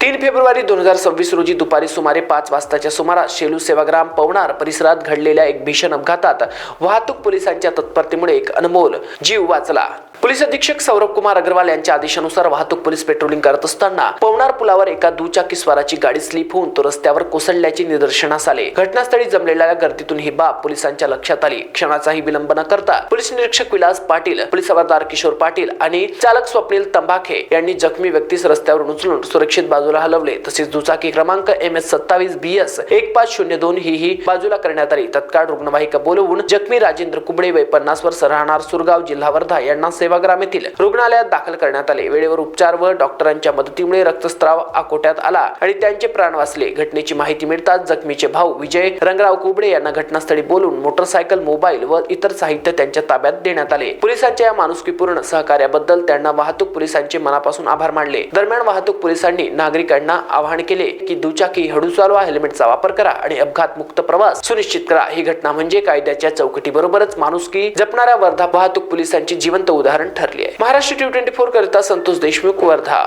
तीन फेब्रुवारी दोन हजार सव्वीस रोजी दुपारी सुमारे पाच वाजताच्या सुमारास शेलू सेवाग्राम पवनार परिसरात घडलेल्या एक भीषण अपघातात वाहतूक पोलिसांच्या तत्परतेमुळे एक अनमोल जीव वाचला. पोलीस अधीक्षक सौरभ कुमार अग्रवाल यांच्या आदेशानुसार वाहतूक पोलीस पेट्रोलिंग करत असताना पवनार पुलावर एका दुचाकी स्वाराची गाडी स्लिप होऊन तो रस्त्यावर कोसळल्याचे निदर्शनास आले. घटनास्थळी जमलेल्या गर्दीतून ही बाब पोलिसांच्या लक्षात आली. क्षणाचाही विलंब न करता पोलीस निरीक्षक विलास पाटील पोलीस हवालदार किशोर पाटील आणि चालक स्वप्नील तंबाखे यांनी जखमी व्यक्तीस रस्त्यावरून उचलून सुरक्षित बाजूला हलवले. तसेच दुचाकी क्रमांक एम एस सत्तावीस बी एस एक पाच शून्य दोन ही ही बाजूला करण्यात आली. तत्काळ रुग्णवाहिका बोलवून जखमी राजेंद्र कुबडे वय पन्नास वर्ष राहणार सुरगाव जिल्हा वर्धा यांना सेवा येथील रुग्णालयात दाखल करण्यात आले. वेळेवर उपचार व डॉक्टरांच्या मदतीमुळे रक्तस्त्राव आकोट्यात आला आणि त्यांचे प्राण वाचले. घटनेची माहिती मिळताच जखमीचे भाऊ विजय रंगराव कुबडे यांना घटनास्थळी बोलून मोटरसायकल मोबाईल व इतर साहित्य त्यांच्या ताब्यात देण्यात आले. पोलिसांच्या या माणुसकीपूर्ण सहकार्याबद्दल त्यांना वाहतूक पोलिसांचे मनापासून आभार मानले. दरम्यान वाहतूक पोलिसांनी नागरिकांना आवाहन केले की दुचाकी हळू चालवा हेल्मेटचा वापर करा आणि अपघात मुक्त प्रवास सुनिश्चित करा. ही घटना म्हणजे कायद्याच्या चौकटीबरोबरच माणुसकी जपणाऱ्या वर्धा वाहतूक पोलिसांची जिवंत उदाहरण ठरली आहे. महाराष्ट्र टी ट्वेंटी फोर करिता संतोष देशमुख वर्धा.